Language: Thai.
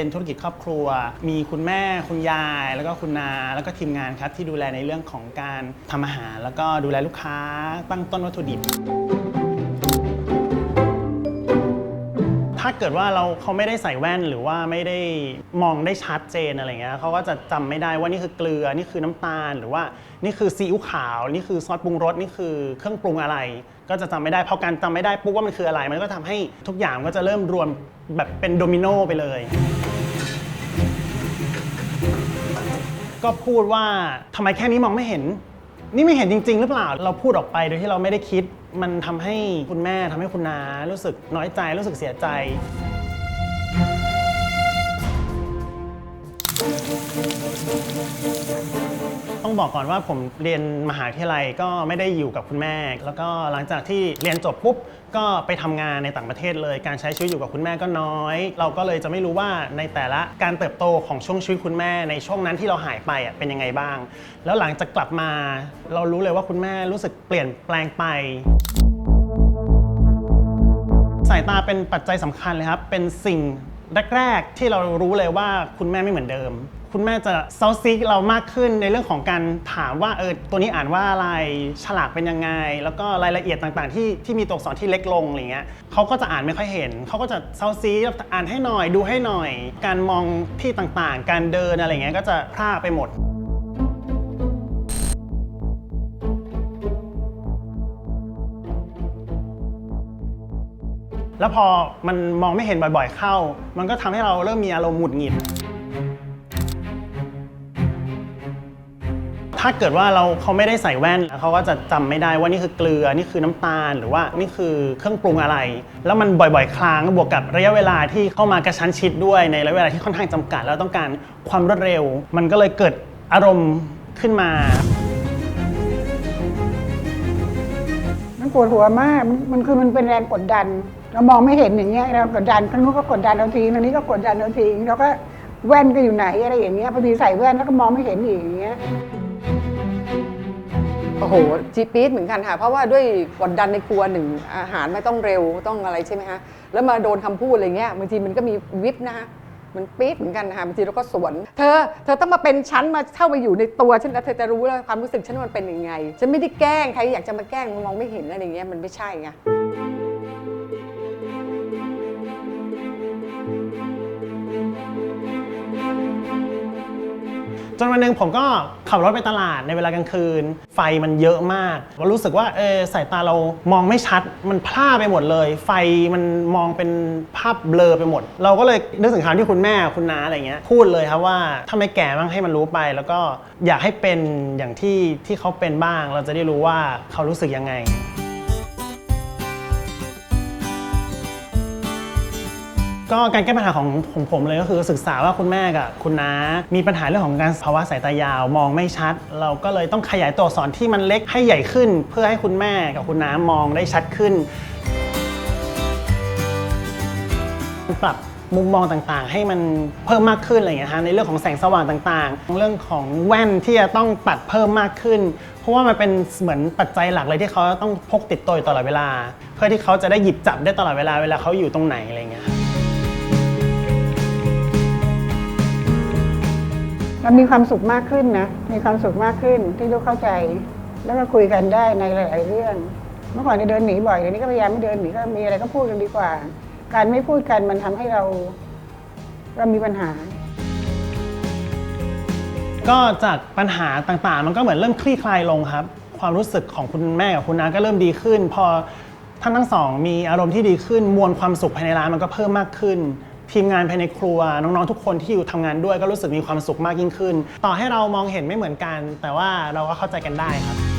เป็นธุรกิจครอบครัว มีคุณแม่คุณยาย แล้วก็คุณนาแล้วก็ทีมงานครับที่ดูแลในเรื่องของการทำอาหาร แล้วก็ดูแลลูกค้าตั้งต้นวัตถุดิบ ถ้าเกิดว่าเราเขาไม่ได้ใส่แว่นหรือว่าไม่ได้มองได้ชัดเจนอะไรเงี้ยเขาก็จะจำไม่ได้ว่านี่คือเกลือนี่คือน้ำตาล หรือว่านี่คือซีอิ๊วขาว นี่คือซอสปรุงรสนี่คือเครื่องปรุงอะไร ก็จะจำไม่ได้พอการจำไม่ได้ปุ๊บว่ามันคืออะไร มันก็ทำให้ทุกอย่างก็จะเริ่มรวมแบบเป็นโดมิโนไปเลย ก็พูดว่าทำไมแค่นี้มองไม่เห็น นี่ไม่เห็นจริง ๆ หรือเปล่า เราพูดออกไปโดยที่เราไม่ได้คิด มันทำให้คุณแม่ทำให้คุณนารู้สึกน้อยใจรู้สึกเสียใจ ต้องบอกก่อนว่าผมเรียนมหาวิทยาลัยก็ไม่ได้อยู่กับคุณแม่ แล้วก็หลังจากที่เรียนจบปุ๊บก็ไปทำงานในต่างประเทศเลย การใช้ชีวิตอยู่กับคุณแม่ก็น้อย เราก็เลยจะไม่รู้ว่าในแต่ละการเติบโตของช่วงชีวิตคุณแม่ ในช่วงนั้นที่เราหายไปอะเป็นยังไงบ้าง แล้วหลังจากกลับมา เรารู้เลยว่าคุณแม่รู้สึกเปลี่ยนแปลงไปสายตาเป็นปัจจัยสำคัญเลยครับ เป็นสิ่งแรก ๆ ที่เรารู้เลยว่าคุณแม่ไม่เหมือนเดิม คุณแม่จะเซาซีกเรามากขึ้นในเรื่องของการถามว่าเออตัวนี้อ่านว่าอะไรฉลากเป็นยังไง แล้วก็รายละเอียดต่างๆ ที่ที่มีตัวอักษรที่เล็กลงอะไรเงี้ยเขาก็จะอ่านไม่ค่อยเห็นเขาก็จะเซาซีอ่านให้หน่อยดูให้หน่อย การมองที่ต่างๆ การเดินอะไรเงี้ยก็จะพลาดไปหมดแล้วพอมันมองไม่เห็นบ่อยๆเข้า มันก็ทำให้เราเริ่มมีอารมณ์หงุดหงิด ถ้าเกิดว่าเราเขาไม่ได้ใส่แว่นเขาก็จะจำไม่ได้ว่านี่คือเกลือนี่คือน้ำตาล หรือว่านี่คือเครื่องปรุงอะไร แล้วมันบ่อยๆ ครั้งบวกกับระยะเวลาที่เข้ามากระชั้นชิดด้วยในระยะเวลาที่ค่อนข้างจำกัด แล้วต้องการความรวดเร็ว มันก็เลยเกิดอารมณ์ขึ้นมามันปวดหัวมากมันคือมันเป็นแรงกดดัน เรามองไม่เห็นอย่างเงี้ยเรากดดันทางนู้นก็กดดันเราทีทางนี้ก็กดดันเราทีเราก็แว่นก็อยู่ไหนอะไรอย่างเงี้ยพอดีใส่แว่นแล้วก็มองไม่เห็นอีกอย่างเงี้ย โอ้โหจีปี๊ดเหมือนกันค่ะ เพราะว่าด้วยกดดันในครัวหนึ่งอาหารไม่ต้องเร็วต้องอะไรใช่ไหมคะแล้วมาโดนคำพูดอะไรเงี้ยบางทีมันก็มีวิบนะคะมันปี๊ดเหมือนกันนะคะบางทีเราก็สวน เธอ เธอต้องมาเป็นชั้นมาเข้ามาอยู่ในตัวฉันแล้วเธอจะรู้แล้วความรู้สึกฉันมันเป็นยังไง ฉันไม่ได้แกล้งใครอยากจะมาแกล้งมันมองไม่เห็นอะไรอย่างเงี้ยมันไม่ใช่ไง จนวันหนึ่งผมก็ขับรถไปตลาดในเวลากลางคืน ไฟมันเยอะมากเรารู้สึกว่าเออสายตาเรามองไม่ชัดมันพร่าไปหมดเลย ไฟมันมองเป็นภาพเบลอไปหมด เราก็เลยนึกถึงคำที่คุณแม่คุณน้าอะไรเงี้ยพูดเลยครับว่าถ้าไม่แก่บ้างให้มันรู้ไป แล้วก็อยากให้เป็นอย่างที่ที่เขาเป็นบ้าง เราจะได้รู้ว่าเขารู้สึกยังไง ก็การแก้ปัญหาของผมเลยก็คือศึกษาว่าคุณแม่กับคุณน้ามีปัญหาเรื่องของการภาวะสายตายาวมองไม่ชัด เราก็เลยต้องขยายตัวอักษรที่มันเล็กให้ใหญ่ขึ้น เพื่อให้คุณแม่กับคุณน้ามองได้ชัดขึ้น ปรับมุมมองต่างๆ ให้มันเพิ่มมากขึ้นอะไรอย่างเงี้ยฮะในเรื่องของแสงสว่างต่างๆ เรื่องของแว่นที่จะต้องปัดเพิ่มมากขึ้น เพราะว่ามันเป็นเหมือนปัจจัยหลักเลยที่เขาต้องพกติดตัวอยู่ตลอดเวลา เพื่อที่เขาจะได้หยิบจับได้ตลอดเวลาเวลาเขาอยู่ตรงไหนอะไรเงี้ย เรามีความสุขมากขึ้นนะ มีความสุขมากขึ้นที่ลูกเข้าใจ แล้วก็คุยกันได้ในหลาย ๆ เรื่อง เมื่อก่อนจะเดินหนีบ่อยเดี๋ยวนี้ก็พยายามไม่เดินหนีก็มีอะไรก็พูดกันดีกว่า การไม่พูดกันมันทำให้เราเรามีปัญหา ก็จากปัญหาต่าง ๆ มันก็เหมือนเริ่มคลี่คลายลงครับ ความรู้สึกของคุณแม่กับคุณน้าก็เริ่มดีขึ้น พอท่านทั้งสอง มีอารมณ์ที่ดีขึ้น มวลความสุขภายในร้านมันก็เพิ่มมากขึ้น ทีมงานภายในครัวน้องๆทุกคนที่อยู่ทำงานด้วยก็รู้สึกมีความสุขมากยิ่งขึ้น ต่อให้เรามองเห็นไม่เหมือนกัน แต่ว่าเราก็เข้าใจกันได้ครับ